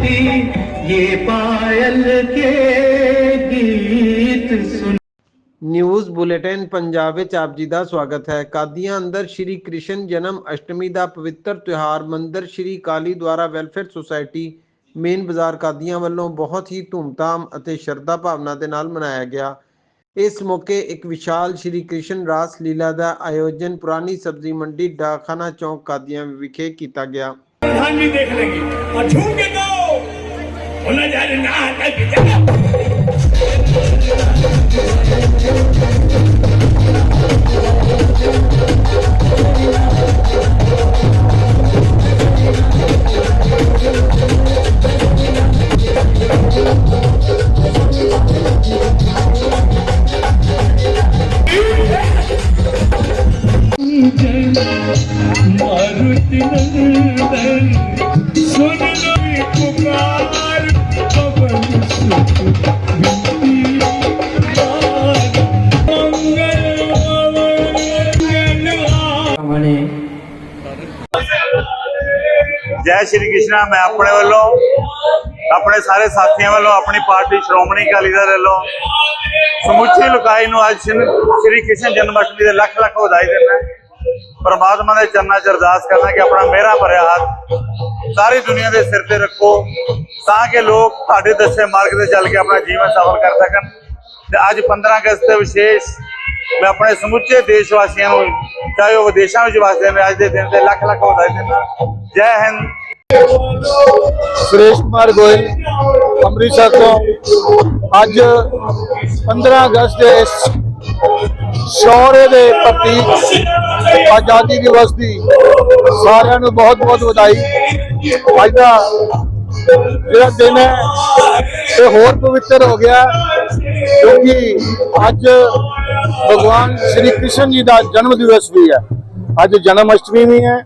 भी ये पायल के गीत सुन। ਨਿਊਜ਼ ਬੁਲੇਟਿਨ ਪੰਜਾਬ ਵਿੱਚ ਆਪ ਜੀ ਦਾ ਸਵਾਗਤ ਹੈ ਕਾਦੀਆਂ ਅੰਦਰ ਸ਼੍ਰੀ ਕ੍ਰਿਸ਼ਨ ਜਨਮ ਅਸ਼ਟਮੀ ਦਾ ਪਵਿੱਤਰ ਤਿਉਹਾਰ ਮੰਦਰ ਸ਼੍ਰੀ ਕਾਲੀ ਦੁਆਰਾ ਵੈਲਫੇਅਰ ਸੁਸਾਇਟੀ ਮੇਨ ਬਾਜ਼ਾਰ ਕਾਦੀਆਂ ਵੱਲੋਂ ਬਹੁਤ ਹੀ ਧੂਮਧਾਮ ਅਤੇ ਸ਼ਰਧਾ ਭਾਵਨਾ ਦੇ ਨਾਲ ਮਨਾਇਆ ਗਿਆ ਇਸ ਮੌਕੇ ਇੱਕ ਵਿਸ਼ਾਲ ਸ਼੍ਰੀ ਕ੍ਰਿਸ਼ਨ ਰਾਸ ਲੀਲਾ ਦਾ ਆਯੋਜਨ ਪੁਰਾਣੀ ਸਬਜ਼ੀ ਮੰਡੀ ਡਾਖਾਨਾ ਚੌਕ ਕਾਦੀਆਂ ਵਿਖੇ ਕੀਤਾ ਗਿਆ प्रधान भी देख लेंगे। और झूम के உனதாரு நான் মারুতি নন্দন সোনলি কুমার ਜੈ ਸ਼੍ਰੀ ਕ੍ਰਿਸ਼ਨਾ, ਮੈਂ ਆਪਣੇ ਵੱਲੋਂ, ਆਪਣੇ ਸਾਰੇ ਸਾਥੀਆਂ ਵੱਲੋਂ ਆਪਣੀ ਪਾਰਟੀ ਸ਼੍ਰੋਮਣੀ ਅਕਾਲੀ ਦਲ ਵੱਲੋਂ ਸਮੁੱਚੀ ਲੋਕਾਈ ਨੂੰ ਅੱਜ ਸ਼੍ਰੀ ਕ੍ਰਿਸ਼ਨ ਜਨਮ ਅਸ਼ਟਮੀ ਦੇ ਲੱਖ ਲੱਖ ਵਧਾਈ ਦਿੰਦਾ। ਪਰਮਾਤਮਾ ਦੇ ਚਰਨਾਂ 'ਚ ਅਰਦਾਸ ਕਰਨਾ ਕਿ ਆਪਣਾ ਮੇਰਾ ਭਰਿਆ ਹੱਥ ਸਾਰੀ ਦੁਨੀਆ ਦੇ ਸਿਰ ਤੇ ਰੱਖੋ ਤਾਂ ਕਿ ਲੋਕ ਤੁਹਾਡੇ ਦੱਸੇ ਮਾਰਗ ਤੇ ਚੱਲ ਕੇ ਆਪਣਾ ਜੀਵਨ ਸਫਲ ਕਰ ਸਕਣ। ਤੇ ਅੱਜ 15 ਅਗਸਤ ਤੇ ਵਿਸ਼ੇਸ਼ ਮੈਂ ਆਪਣੇ ਸਮੁੱਚੇ ਦੇਸ਼ ਵਾਸੀਆਂ ਨੂੰ, ਚਾਹੇ ਉਹ ਵਿਦੇਸ਼ਾਂ ਵਿੱਚ ਵਸਦੇ ਨੇ ਅੱਜ ਦੇ ਦਿਨ ਤੇ ਲੱਖ ਲੱਖ ਵਧਾਈ ਦਿੰਦਾ ਜੈ ਹਿੰਦ। ਸੁਰੇਸ਼ ਕੁਮਾਰ ਗੋਇਲ, ਅੰਮ੍ਰਿਤਸਰ ਤੋਂ। ਅੱਜ 15 ਅਗਸਤ ਦੇ ਇਸ ਸ਼ੌਰਯ ਦੇ ਪ੍ਰਤੀਕ ਆਜ਼ਾਦੀ ਦਿਵਸ ਦੀ ਸਾਰਿਆਂ ਨੂੰ ਬਹੁਤ ਬਹੁਤ ਵਧਾਈ। ਅੱਜ ਦਾ ਜਿਹੜਾ ਦਿਨ ਹੈ ਇਹ ਹੋਰ ਪਵਿੱਤਰ ਹੋ ਗਿਆ ਕਿਉਂਕਿ ਅੱਜ ਭਗਵਾਨ ਸ਼੍ਰੀ ਕ੍ਰਿਸ਼ਨ ਜੀ ਦਾ ਜਨਮ ਦਿਵਸ ਵੀ ਹੈ। ਅੱਜ ਜਨਮ ਅਸ਼ਟਮੀ ਵੀ ਹੈ,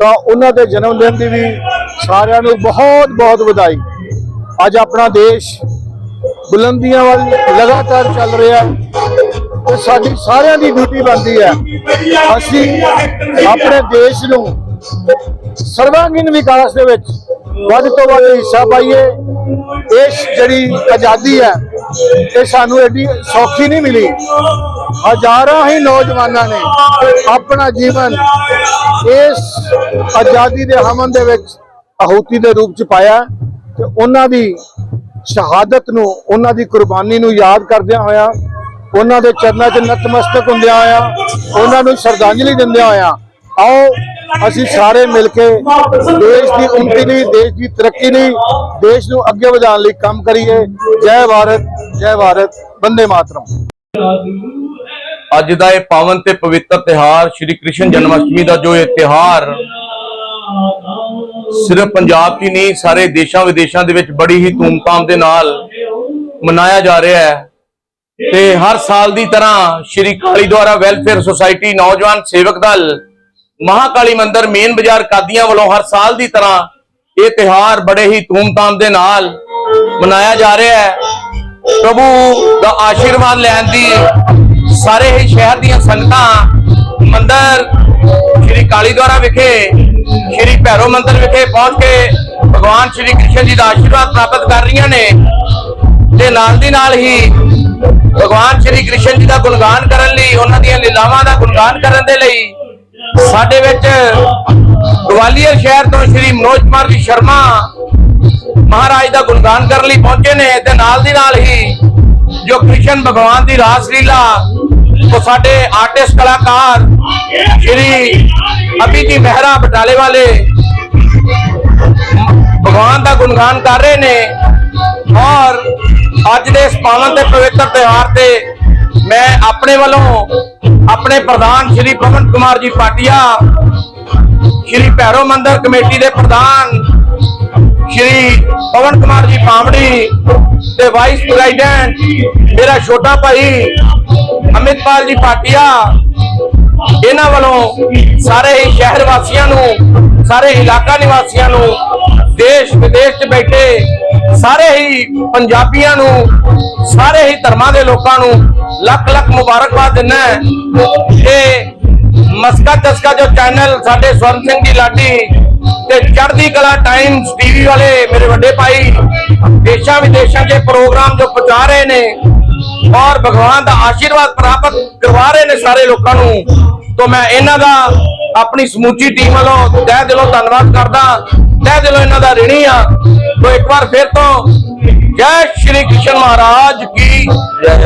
ਤਾਂ ਉਹਨਾਂ ਦੇ ਜਨਮ ਦਿਨ ਦੀ ਵੀ ਸਾਰਿਆਂ ਨੂੰ ਬਹੁਤ ਬਹੁਤ ਵਧਾਈ। ਅੱਜ ਆਪਣਾ ਦੇਸ਼ ਬੁਲੰਦੀਆਂ ਵੱਲ ਲਗਾਤਾਰ ਚੱਲ ਰਿਹਾ ਤੇ ਸਾਡੀ ਸਾਰਿਆਂ ਦੀ ਡਿਊਟੀ ਬਣਦੀ ਹੈ। ਅਸੀਂ ਆਪਣੇ ਦੇਸ਼ ਨੂੰ ਸਰਵਾਂਗੀਣ ਵਿਕਾਸ ਦੇ ਵਿੱਚ ਵੱਧ ਤੋਂ ਵੱਧ ਹਿੱਸਾ ਪਾਈਏ। ਇਸ ਜਿਹੜੀ ਆਜ਼ਾਦੀ ਹੈ, ਇਹ ਸਾਨੂੰ ਐਡੀ ਸੌਖੀ ਨਹੀਂ ਮਿਲੀ। ਹਜ਼ਾਰਾਂ ਹੀ ਨੌਜਵਾਨਾਂ ਨੇ ਆਪਣਾ ਜੀਵਨ ਇਸ ਆਜ਼ਾਦੀ ਦੇ ਹਮਨ ਦੇ ਵਿੱਚ ਆਹੂਤੀ ਦੇ ਰੂਪ ਚ ਪਾਇਆ। ਤੇ ਉਹਨਾਂ ਦੀ ਸ਼ਹਾਦਤ ਨੂੰ, ਉਹਨਾਂ ਦੀ ਕੁਰਬਾਨੀ ਨੂੰ ਯਾਦ ਕਰਦਿਆਂ ਹੋਇਆ, ਉਹਨਾਂ ਦੇ ਚਰਨਾਂ 'ਚ ਨਤਮਸਤਕ ਹੁੰਦਿਆਂ ਹੋਇਆ, ਉਹਨਾਂ ਨੂੰ ਸ਼ਰਧਾਂਜਲੀ ਦਿੰਦਿਆਂ ਹੋਇਆ, ਆਓ ਅਸੀਂ ਸਾਰੇ ਮਿਲ ਕੇ ਦੇਸ਼ ਦੀ ਉન્નਤੀ ਲਈ ਦੇਸ਼ ਦੀ ਤਰੱਕੀ ਲਈ ਦੇਸ਼ ਨੂੰ ਅੱਗੇ ਵਧਾਉਣ ਲਈ ਕੰਮ ਕਰੀਏ। ਜੈ ਭਾਰਤ ਜੈ ਭਾਰਤ, ਬੰਦੇ ਮਾਤਰਮ। ਅੱਜ ਦਾ ਇਹ ਪਾਵਨ ਤੇ ਪਵਿੱਤਰ ਤਿਹਾਰ ਸ਼੍ਰੀ ਕ੍ਰਿਸ਼ਨ ਜਨਮ ਅਸ਼ਟਮੀ ਦਾ ਜੋ ਇਹ ਤਿਹਾਰ ਸਿਰਫ ਪੰਜਾਬ 'ਚ ਹੀ ਨਹੀਂ, ਸਾਰੇ ਦੇਸ਼ਾਂ ਵਿਦੇਸ਼ਾਂ ਦੇ ਵਿੱਚ ਬੜੀ ਹੀ ਧੂਮਧਾਮ ਦੇ ਨਾਲ ਮਨਾਇਆ ਜਾ ਰਿਹਾ ਹੈ। ਤੇ ਹਰ ਸਾਲ ਦੀ ਤਰ੍ਹਾਂ ਸ਼੍ਰੀ ਕਾਲੀ ਦੁਆਰਾ ਵੈਲਫੇਅਰ ਸੁਸਾਇਟੀ ਨੌਜਵਾਨ ਸੇਵਕ ਦਲ ਮਹਾਕਾਲੀ ਮੰਦਿਰ ਮੇਨ ਬਾਜ਼ਾਰ ਕਾਦੀਆਂ ਵੱਲੋਂ ਹਰ ਸਾਲ ਦੀ ਤਰ੍ਹਾਂ ਇਹ ਤਿਹਾਰ ਬੜੇ ਹੀ ਧੂਮਧਾਮ ਦੇ ਨਾਲ ਮਨਾਇਆ ਜਾ ਰਿਹਾ ਹੈ। ਪ੍ਰਭੂ ਦਾ ਆਸ਼ੀਰਵਾਦ ਲੈਣ ਦੀ ਸਾਰੇ ਹੀ ਸ਼ਹਿਰ ਦੀਆਂ ਸੰਗਤਾਂ ਮੰਦਰ ਸ਼੍ਰੀ ਕਾਲੀ ਦੁਆਰਾ ਵਿਖੇ, ਸ਼੍ਰੀ ਭੈਰੋ ਮੰਦਰ ਵਿਖੇ ਪਹੁੰਚ ਕੇ ਭਗਵਾਨ ਸ਼੍ਰੀ ਕ੍ਰਿਸ਼ਨ ਜੀ ਦਾ ਆਸ਼ੀਰਵਾਦ ਪ੍ਰਾਪਤ ਕਰ ਰਹੀਆਂ ਨੇ। ਤੇ ਨਾਲ ਦੀ ਨਾਲ ਹੀ ਭਗਵਾਨ ਸ਼੍ਰੀ ਕ੍ਰਿਸ਼ਨ ਜੀ ਦਾ ਗੁਣਗਾਨ ਕਰਨ ਲਈ, ਉਹਨਾਂ ਦੀਆਂ ਲੀਲਾਵਾਂ ਦਾ ਗੁਣਗਾਨ ਕਰਨ ਦੇ ਲਈ ਸਾਡੇ ਵਿੱਚ ਗਵਾਲੀਅਰ ਸ਼ਹਿਰ ਤੋਂ ਸ਼੍ਰੀ ਮਨੋਜ ਕੁਮਾਰ ਜੀ ਸ਼ਰਮਾ ਮਹਾਰਾਜ ਦਾ ਗੁਣਗਾਨ ਕਰਨ ਲਈ ਪਹੁੰਚੇ ਨੇ ਤੇ ਨਾਲ ਦੀ ਨਾਲ ਹੀ ਜੋ ਕ੍ਰਿਸ਼ਨ ਭਗਵਾਨ ਦੀ ਰਾਸ ਉਹ ਸਾਡੇ ਆਰਟਿਸਟ ਕਲਾਕਾਰ ਸ਼੍ਰੀ ਅਭੀ ਜੀ ਮਹਿਰਾ ਬਟਾਲੇ ਵਾਲੇ ਭਗਵਾਨ ਦਾ ਗੁਣਗਾਨ ਕਰ ਰਹੇ ਨੇ ਔਰ ਅੱਜ ਦੇ ਇਸ ਪਾਵਨ ਤੇ ਪਵਿੱਤਰ ਤਿਉਹਾਰ ਤੇ ਮੈਂ ਆਪਣੇ ਵੱਲੋਂ ਆਪਣੇ ਪ੍ਰਧਾਨ ਸ਼੍ਰੀ ਪਵਨ ਕੁਮਾਰ ਜੀ ਪਾਟਿਆ, ਸ਼੍ਰੀ ਭੈਰੋ ਮੰਦਰ ਕਮੇਟੀ ਦੇ ਪ੍ਰਧਾਨ ਸ਼੍ਰੀ ਪਵਨ ਕੁਮਾਰ ਜੀ ਪਾਮੜੀ ਤੇ ਵਾਈਸ ਪ੍ਰੈਜ਼ੀਡੈਂਟ ਮੇਰਾ ਛੋਟਾ ਭਾਈ ਅਮਿਤਪਾਲ ਜੀ ਪਾਟਿਆ, ਇਹਨਾਂ ਵੱਲੋਂ ਸਾਰੇ ਹੀ ਸ਼ਹਿਰ ਵਾਸੀਆਂ ਨੂੰ, ਸਾਰੇ ਇਲਾਕਾ ਨਿਵਾਸੀਆਂ ਨੂੰ, ਦੇਸ਼ ਵਿਦੇਸ਼ 'ਚ ਬੈਠੇ ਸਾਰੇ ਹੀ ਪੰਜਾਬੀਆਂ ਨੂੰ, ਸਾਰੇ ਹੀ ਧਰਮਾਂ ਦੇ ਲੋਕਾਂ ਨੂੰ ਲੱਖ ਲੱਖ ਮੁਬਾਰਕਬਾਦ ਦਿੰਦਾ ਹੈ। ਇਹ ਮਸਕਾ ਚਸਕਾ ਜੋ ਚੈਨਲ ਸਾਡੇ ਸਵਰਨ ਸਿੰਘ ਜੀ ਲਾਡੀ ਤੇ ਚੜ੍ਹਦੀ ਕਲਾ ਟਾਈਮਸ ਟੀਵੀ ਵਾਲੇ ਮੇਰੇ ਵੱਡੇ ਭਾਈ, ਦੇਸ਼ਾਂ ਵਿਦੇਸ਼ਾਂ 'ਚ ਪ੍ਰੋਗਰਾਮ ਜੋ ਪਹੁੰਚਾ ਰਹੇ ਨੇ ਔਰ ਭਗਵਾਨ ਦਾ ਆਸ਼ੀਰਵਾਦ ਪ੍ਰਾਪਤ ਕਰਵਾ ਰਹੇ ਨੇ ਸਾਰੇ ਲੋਕਾਂ ਨੂੰ, ਤੋਂ ਮੈਂ ਇਹਨਾਂ ਦਾ ਆਪਣੀ ਸਮੂਚੀ ਟੀਮ ਵੱਲੋਂ ਤਹਿ ਦਿਲੋਂ ਧੰਨਵਾਦ ਕਰਦਾ, ਤਹਿ ਦਿਲੋਂ ਇਹਨਾਂ ਦਾ ਰਿਣੀ ਆ, ਤੋਂ ਇੱਕ ਵਾਰ ਫਿਰ ਤੋਂ ਜੈ ਸ਼੍ਰੀ ਕ੍ਰਿਸ਼ਨ ਮਹਾਰਾਜ ਕੀ ਜੈ।